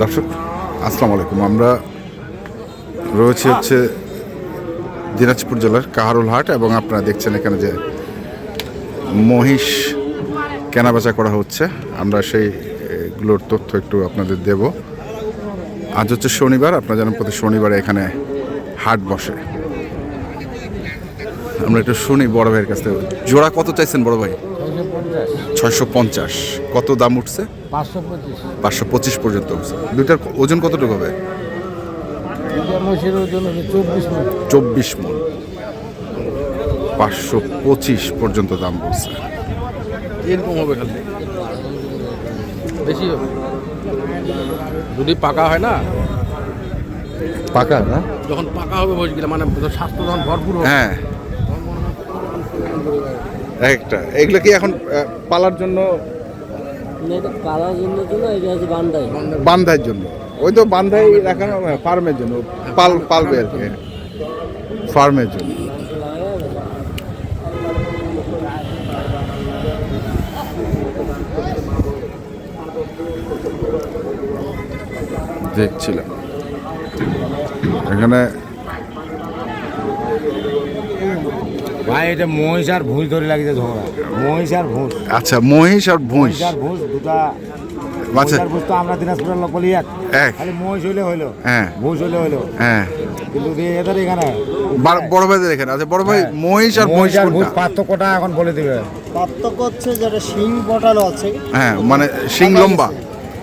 দর্শক, আসসালামু আলাইকুম। আমরা রয়েছে হচ্ছে দিনাজপুর জেলার কাহারুল হাট এবং আপনারা দেখছেন এখানে যে মহিষ কেনাবেচা করা হচ্ছে। আমরা সেই এগুলোর তথ্য একটু আপনাদের দেব। আজ হচ্ছে শনিবার, আপনারা জানেন প্রতি শনিবারে এখানে হাট বসে। আমরা একটু শুনি বড় ভাইয়ের কাছ থেকে। জোড়া কত চাইছেন বড় ভাই? ছয়শো পঞ্চাশ। কত দাম উঠছে? পাঁচশো পঁচিশ। পর্যন্ত উঠছে। দুইটার ওজন কতটুকু হবে? চব্বিশ চব্বিশ মন। পাঁচশো পঁচিশ পর্যন্ত দাম বলছে। এরকম হবে খালি? বেশি হবে? যদি পাকা হয় না? পাকা না? যখন পাকা হবে মহিষগুলো মানে স্বাস্থ্য যখন ভরপুর হ্যাঁ। একটা। এগুলো কি এখন পালার জন্য? পালার বান্ধার জন্য। ওই তো বান্ধাই রাখানো ফার্মের জন্য। পাল পালবে আর কি। ফার্মের জন্য। দেখছিলাম। এখানে ভাই এটা মহিষ আর ভুঁস ধরে লাগিছে ঝগড়া। মহিষ আর ভুঁস আচ্ছা মহিষ আর ভুঁইষ আর ভুঁস দুটা আচ্ছা। ভুঁস তো আমরা দিনাজপুরের লোক বলি এক। খালি মহিষ হইলে হইল। হ্যাঁ। ভুঁস হইলে হইল। হ্যাঁ। কিন্তু এদের এখানে বড় ভাইদের এখানে। আচ্ছা বড় ভাই হ্যাঁ। মহিষ আর মহিষ আর ভুঁস পার্থক্যটা এখন বলে দিবে। পার্থক্য হচ্ছে যেটা শিং বটানো আছে। হ্যাঁ মানে শিং লম্বা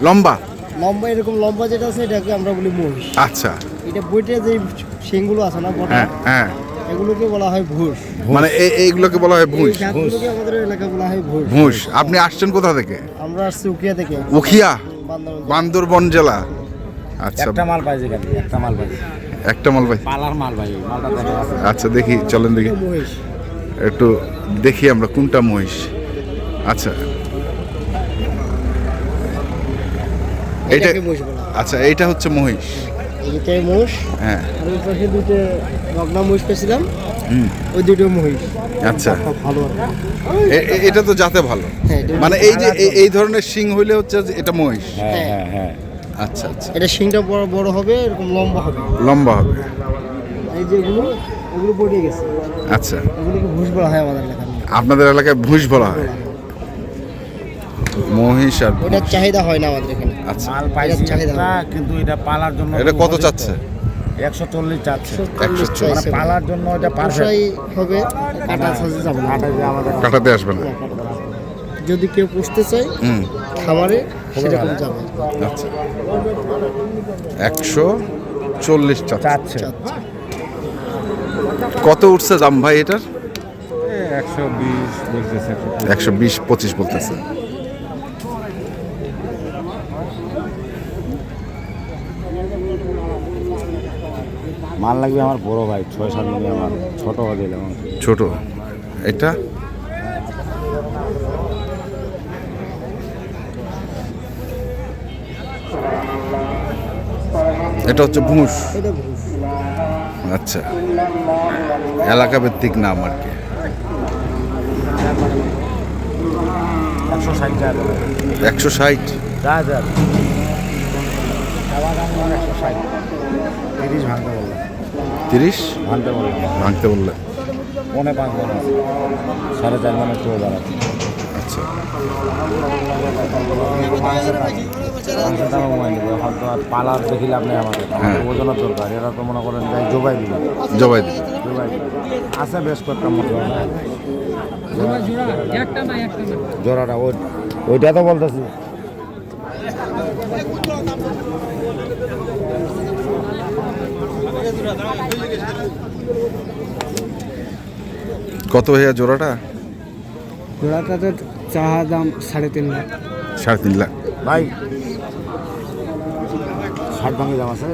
লম্বা। লম্বা? এরকম লম্বা যেটা আছে এটাকে আমরা বলি মহিষ। আচ্ছা। এটা বইটে যে শিংগুলো আছে না বটা হ্যাঁ হ্যাঁ। এগুলোকে বলা হয় ঘুষ। মানে এই এইগুলোকে বলা হয় ভুঁইষ আমাদের এলাকায় বলা হয় ঘুষ। ভুঁইষ আপনি আসছেন কোথা থেকে? আমরা আসছি উকিয়া থেকে। উখিয়া বান্দরবান। জেলা। আচ্ছা। একটা মাল একটা মাল পাইছে একটা মাল পালার মাল ভাই মালটা দেখা আচ্ছা দেখি চলেন দেখি। মহিষ? একটু দেখি আমরা কোনটা মহিষ। আচ্ছা। হয়। আচ্ছা এইটা হচ্ছে মহিষ। এইটাই মহিষ হ্যাঁ। আর ওই পাশে দুটো রগনা মহিষ পেয়েছিলাম। ওই দুটো মহিষ। আচ্ছা। ভালো। এটা তো যাতে ভালো। হ্যাঁ মানে এই যে এই- এই ধরনের শিং হইলে হচ্ছে এটা মহিষ। হ্যাঁ হ্যাঁ হ্যাঁ। আচ্ছা আচ্ছা। এটা শিংটা বড় বড় হবে এরকম লম্বা হবে। লম্বা হবে। এই যেগুলো ওগুলো পড়ে গেছে। আচ্ছা। ওগুলোকে ঘুষ বলা হয় আমাদের এলাকায়। আপনাদের এলাকায় ভুষ বলা হয়। মহিষ আর ওটার চাহিদা হয় না আমাদের এখানে। আচ্ছা। মাল পাইছি চাহিদা কিন্তু এটা পালার জন্য এটা কত চাচ্ছে? একশো চল্লিশ চাচ্ছে। একশো মানে পালার জন্য এটা পারফেক্ট পোষাই হবে কাটা সাজে যাবে না। কাটা দিয়ে আমাদের কাটাতে আসবে না। যদি কেউ পুষতে চায় হুম। খামারে সেরকম যাবে। আচ্ছা। একশো চল্লিশ চাচ্ছে। চাচ্ছে। কত উঠছে দাম ভাই এটার? একশো বিশ বলতেছে। একশো বিশ পঁচিশ বলতেছে। মাল লাগবে আমার বড় ভাই ছয় সাত মিনিট আমার ছোট দিলে আমার ছোট? এটা? এটা হচ্ছে ভুষ আচ্ছা। এলাকা ভিত্তিক নাম আর কি। একশো ষাট একশো ষাট? যা যা। একশো ষাট। তিরিশ ভাঙতে বললাম তিরিশ? ভাঙতে বললাম ভাঙতে বললে পনে পাঁচ আছে সাড়ে চার মানে চলে দাঁড়াচ্ছে। আচ্ছা। পালার দেখি লাভ নেই আমাদের। হ্যাঁ। ওজনের দরকার। এরা তো মনে করেন যাই জোগাই দিবে। জবাই দিবে। জোগাই দিবে। আছে বেশ কয়েকটা মতো। জোড়াটা ওই ওইটা তো বলতেছি। কত ভাইয়া জোড়াটা? জোড়াটাতে চাহা দাম সাড়ে তিন লাখ। সাড়ে তিন লাখ। ভাই ষাট ভাঙে দাম আছে।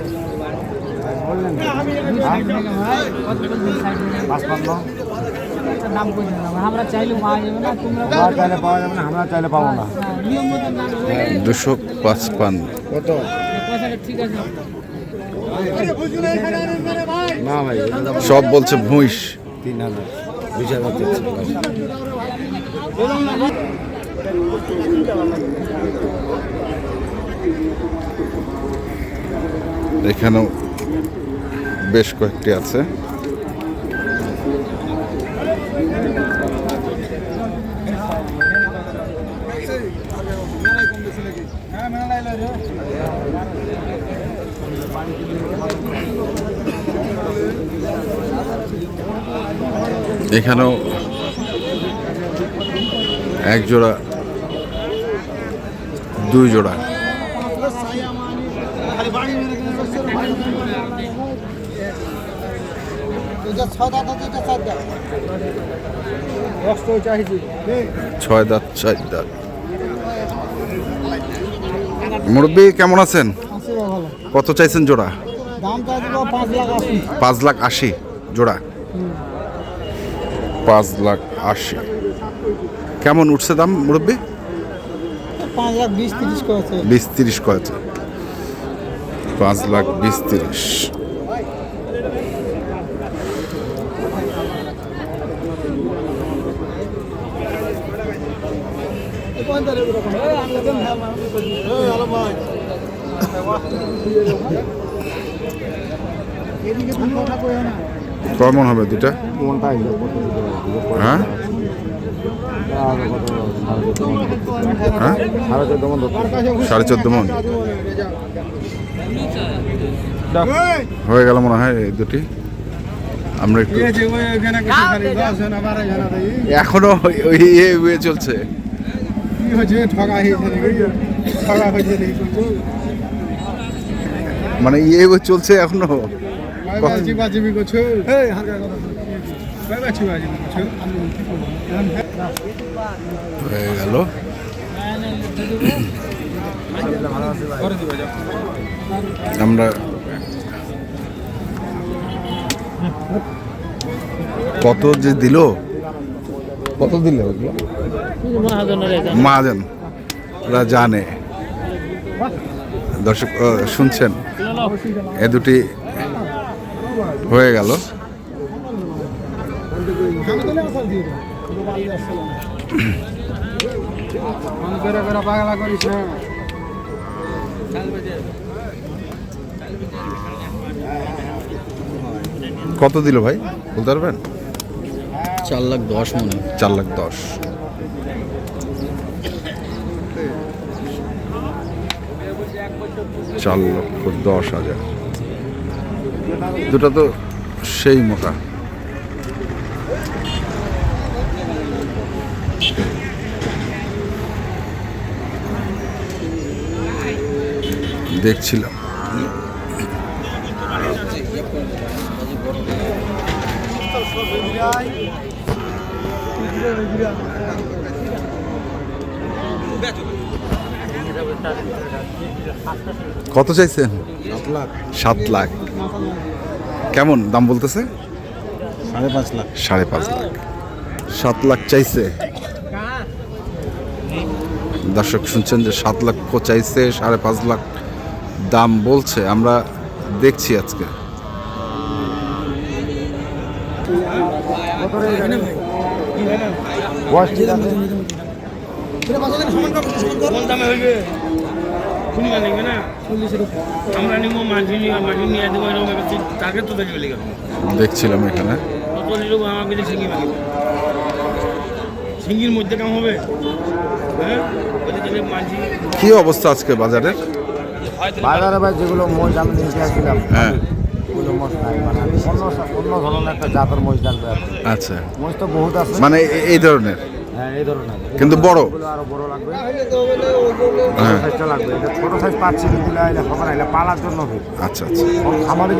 দুশো পাঁচপান্ন কত ঠিক আছে না ভাই সব বলছে ভুঁইশ তিন হাজার। এখানেও বেশ কয়েকটি আছে। এখানেও এক জোড়া দুই জোড়া। ছয় দাঁত চার দাঁত। মুরব্বী কেমন আছেন? কত চাইছেন জোড়া? পাঁচ লাখ আশি। জোড়া? পাঁচ লাখ আশি। কেমন উঠছে দাম মুরব্বী? পাঁচ লাখ বিশ তিরিশ করেছে। করেছে। পাঁচ লাখ বিশ তিরিশ। কেমন হবে দুটা হ্যাঁ? হ্যাঁ? সাড়ে চোদ্দ মন। হয়ে গেল মনে হয় এই দুটি। আমরা একটু এখনও ওই- ওই ইয়ে ইয়ে চলছে। মানে ইয়ে চলছে এখনও। হয়ে গেল। আমরা কত যে দিল? কত দিল ওগুলো? মহাজন। ওরা জানে। দর্শক শুনছেন। এ দুটি হয়ে গেল। কত দিল ভাই? বলতে পারবেন? চার লাখ দশ মনে চার লাখ দশ। চার লক্ষ দশ হাজার। দুটা তো সেই মোটা। দেখছিলাম। কত চাইছেন? সাত লাখ। কেমন দাম বলতেছে? সাড়ে পাঁচ লাখ। সাড়ে পাঁচ লাখ। সাত লাখ চাইছে। দর্শক শুনছেন যে সাত লক্ষ চাইছে সাড়ে পাঁচ লাখ দাম বলছে। আমরা দেখছি আজকে। কোন দামে হইবে? শুনিবা নিবে না? আমরা নিব মাঝি নিবা মাঝি নিয়ে দেবো এরকম একটা টার্গেট তো দেখবে দেখছিলাম এখানে। কত আমাকে সিঙ্গি সিঙ্গির মধ্যে কাম হবে? হ্যাঁ? কি অবস্থা আজকে বাজারের? বাজারে ভাই যেগুলো মহিষ আমি নিতে আসছিলাম হ্যাঁ। মানে অন্য অন্য ধরনের একটা জাতের লাগবে আচ্ছা। মহিষ তো বহুত আছে। মানে এই ধরনের? এই ধরনের কিন্তু বড়? আরও বড় লাগবে। হ্যাঁ। সাইজটা লাগবে। এটা ছোট সাইজ পাচ্ছি দিলে আইলে হবে না এটা পালার জন্য হবে। আচ্ছা আচ্ছা।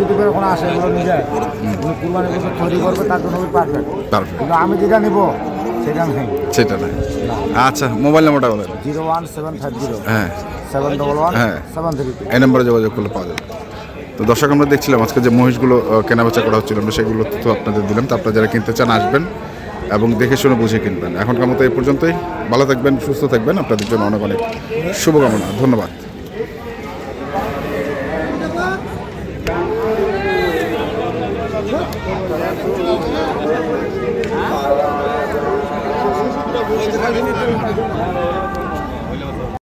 যদি করে কোনো আসে এগুলো নিয়ে যায় কুরবানি বছর তৈরি করবে তার জন্য পারফেক্ট পারফেক্ট কিন্তু আমি যেটা নিব সেটা সেটা আচ্ছা মোবাইল নাম্বারটা বলেন zero one seven five zero. হ্যাঁ। সেভেন ডবল ওয়ান হ্যাঁ। সেভেন থ্রি এই নম্বরে যোগাযোগ করলে পাওয়া যাবে। তো দর্শক আমরা দেখছিলাম আজকে যে মহিষগুলো কেনাবেচা করা হচ্ছিল আমরা সেগুলো তথ্য আপনাদের দিলাম। তো আপনারা যারা কিনতে চান আসবেন। এবং দেখে শুনে বুঝে কিনবেন। এখনকার মতো এ পর্যন্তই। ভালো থাকবেন, সুস্থ থাকবেন। আপনাদের জন্য অনেক অনেক শুভকামনা। ধন্যবাদ।